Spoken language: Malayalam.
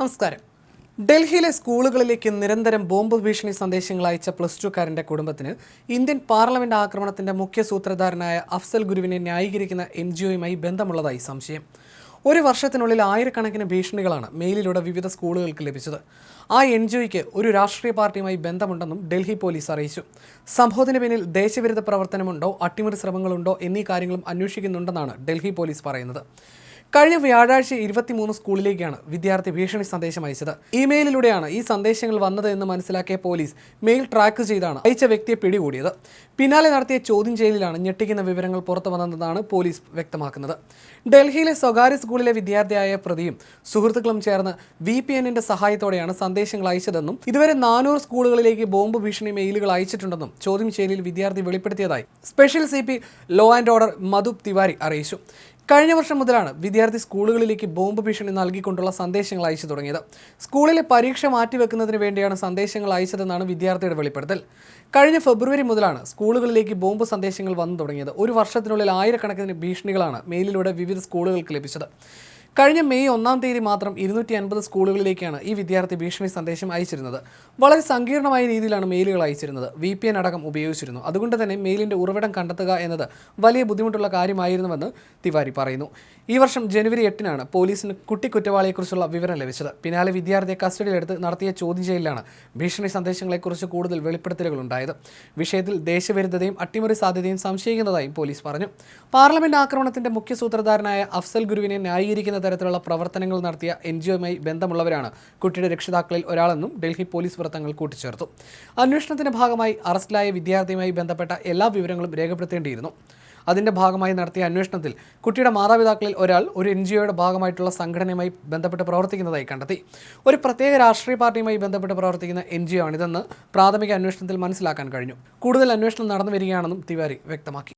നമസ്കാരം. ഡൽഹിയിലെ സ്കൂളുകളിലേക്ക് നിരന്തരം ബോംബ് ഭീഷണി സന്ദേശങ്ങൾ അയച്ച പ്ലസ് ടുക്കാരന്റെ കുടുംബത്തിന് ഇന്ത്യൻ പാർലമെന്റ് ആക്രമണത്തിന്റെ മുഖ്യ സൂത്രധാരനായ അഫ്സൽ ഗുരുവിനെ ന്യായീകരിക്കുന്ന എൻ ജി ഒയുമായി ബന്ധമുള്ളതായി സംശയം. ഒരു വർഷത്തിനുള്ളിൽ ആയിരക്കണക്കിന് ഭീഷണികളാണ് മെയിലിലൂടെ വിവിധ സ്കൂളുകൾക്ക് ലഭിച്ചത്. ആ എൻ ജി ഒയ്ക്ക് ഒരു രാഷ്ട്രീയ പാർട്ടിയുമായി ബന്ധമുണ്ടെന്നും ഡൽഹി പോലീസ് അറിയിച്ചു. സംഭവത്തിന് പിന്നിൽ ദേശവിരുദ്ധ പ്രവർത്തനമുണ്ടോ അട്ടിമറി ശ്രമങ്ങളുണ്ടോ എന്നീ കാര്യങ്ങളും അന്വേഷിക്കുന്നുണ്ടെന്നാണ് ഡൽഹി പോലീസ് പറയുന്നത്. കഴിഞ്ഞ വ്യാഴാഴ്ച ഇരുപത്തിമൂന്ന് സ്കൂളിലേക്കാണ് വിദ്യാർത്ഥി ഭീഷണി സന്ദേശം അയച്ചത്. ഇമെയിലിലൂടെയാണ് ഈ സന്ദേശങ്ങൾ വന്നത് എന്ന് മനസ്സിലാക്കിയ പോലീസ് മെയിൽ ട്രാക്ക് ചെയ്താണ് അയച്ച വ്യക്തിയെ പിടികൂടിയത്. പിന്നാലെ നടത്തിയ ചോദ്യം ചെയ്യലിലാണ് ഞെട്ടിക്കുന്ന വിവരങ്ങൾ പുറത്തു വന്നതെന്നാണ് പോലീസ് വ്യക്തമാക്കുന്നത്. ഡൽഹിയിലെ സ്വകാര്യ സ്കൂളിലെ വിദ്യാർത്ഥിയായ പ്രതിയും സുഹൃത്തുക്കളും ചേർന്ന് വി പി എന്നിന്റെ സഹായത്തോടെയാണ് സന്ദേശങ്ങൾ അയച്ചതെന്നും ഇതുവരെ നാനൂറ് സ്കൂളുകളിലേക്ക് ബോംബ് ഭീഷണി മെയിലുകൾ അയച്ചിട്ടുണ്ടെന്നും ചോദ്യം ചെയ്യലിൽ വിദ്യാർത്ഥി വെളിപ്പെടുത്തിയതായി special C law and order Madhu Tiwari അറിയിച്ചു. കഴിഞ്ഞ വർഷം മുതലാണ് വിദ്യാർത്ഥി സ്കൂളുകളിലേക്ക് ബോംബ് ഭീഷണി നൽകിക്കൊണ്ടുള്ള സന്ദേശങ്ങൾ അയച്ചു തുടങ്ങിയത്. സ്കൂളിലെ പരീക്ഷ മാറ്റിവെക്കുന്നതിന് വേണ്ടിയാണ് സന്ദേശങ്ങൾ അയച്ചതെന്നാണ് വിദ്യാർത്ഥിയുടെ വെളിപ്പെടുത്തൽ. കഴിഞ്ഞ ഫെബ്രുവരി മുതലാണ് സ്കൂളുകളിലേക്ക് ബോംബ് സന്ദേശങ്ങൾ വന്നു തുടങ്ങിയത്. ഒരു വർഷത്തിനുള്ളിൽ ആയിരക്കണക്കിന് ഭീഷണികളാണ് മെയിലിലൂടെ വിവിധ സ്കൂളുകൾക്ക് ലഭിച്ചത്. കഴിഞ്ഞ മെയ് ഒന്നാം തീയതി മാത്രം ഇരുന്നൂറ്റി അൻപത് സ്കൂളുകളിലേക്കാണ് ഈ വിദ്യാർത്ഥി ഭീഷണി സന്ദേശം അയച്ചിരുന്നത്. വളരെ സങ്കീർണമായ രീതിയിലാണ് മെയിലുകൾ അയച്ചിരുന്നത്. വി പി എൻ അടക്കം ഉപയോഗിച്ചിരുന്നു. അതുകൊണ്ട് തന്നെ മെയിലിന്റെ ഉറവിടം കണ്ടെത്തുക എന്നത് വലിയ ബുദ്ധിമുട്ടുള്ള കാര്യമായിരുന്നുവെന്ന് തിവാരി പറയുന്നു. ഈ വർഷം ജനുവരി എട്ടിനാണ് പോലീസിന് കുട്ടി കുറ്റവാളിയെക്കുറിച്ചുള്ള വിവരം ലഭിച്ചത്. പിന്നാലെ വിദ്യാർത്ഥിയെ കസ്റ്റഡിയിലെടുത്ത് നടത്തിയ ചോദ്യം ചെയ്യലിലാണ് ഭീഷണി സന്ദേശങ്ങളെക്കുറിച്ച് കൂടുതൽ വെളിപ്പെടുത്തലുകൾ ഉണ്ടായത്. വിഷയത്തിൽ ദേശവിരുദ്ധതയും അട്ടിമറി സാധ്യതയും സംശയിക്കുന്നതായും പോലീസ് പറഞ്ഞു. പാർലമെന്റ് ആക്രമണത്തിന്റെ മുഖ്യ സൂത്രധാരനായ അഫ്സൽ ഗുരുവിനെ ന്യായീകരിക്കുന്ന തരത്തിലുള്ള പ്രവർത്തനങ്ങൾ നടത്തിയ എൻ ജി ഒയുമായി ബന്ധമുള്ളവരാണ് കുട്ടിയുടെ രക്ഷിതാക്കളിൽ ഒരാളെന്നും ഡൽഹി പോലീസ് വൃത്തങ്ങൾ കൂട്ടിച്ചേർത്തു. അന്വേഷണത്തിന്റെ ഭാഗമായി അറസ്റ്റിലായ വിദ്യാർത്ഥിയുമായി ബന്ധപ്പെട്ട എല്ലാ വിവരങ്ങളും രേഖപ്പെടുത്തേണ്ടിയിരുന്നു. അതിന്റെ ഭാഗമായി നടത്തിയ അന്വേഷണത്തിൽ കുട്ടിയുടെ മാതാപിതാക്കളിൽ ഒരാൾ ഒരു എൻ ജി ഒയുടെ ഭാഗമായിട്ടുള്ള സംഘടനയുമായി ബന്ധപ്പെട്ട് പ്രവർത്തിക്കുന്നതായി കണ്ടെത്തി. ഒരു പ്രത്യേക രാഷ്ട്രീയ പാർട്ടിയുമായി ബന്ധപ്പെട്ട് പ്രവർത്തിക്കുന്ന എൻ ജി ഒ ആണിതെന്ന് പ്രാഥമിക അന്വേഷണത്തിൽ മനസ്സിലാക്കാൻ കഴിഞ്ഞു. കൂടുതൽ അന്വേഷണം നടന്നു വരികയാണെന്നും തിവാരി വ്യക്തമാക്കി.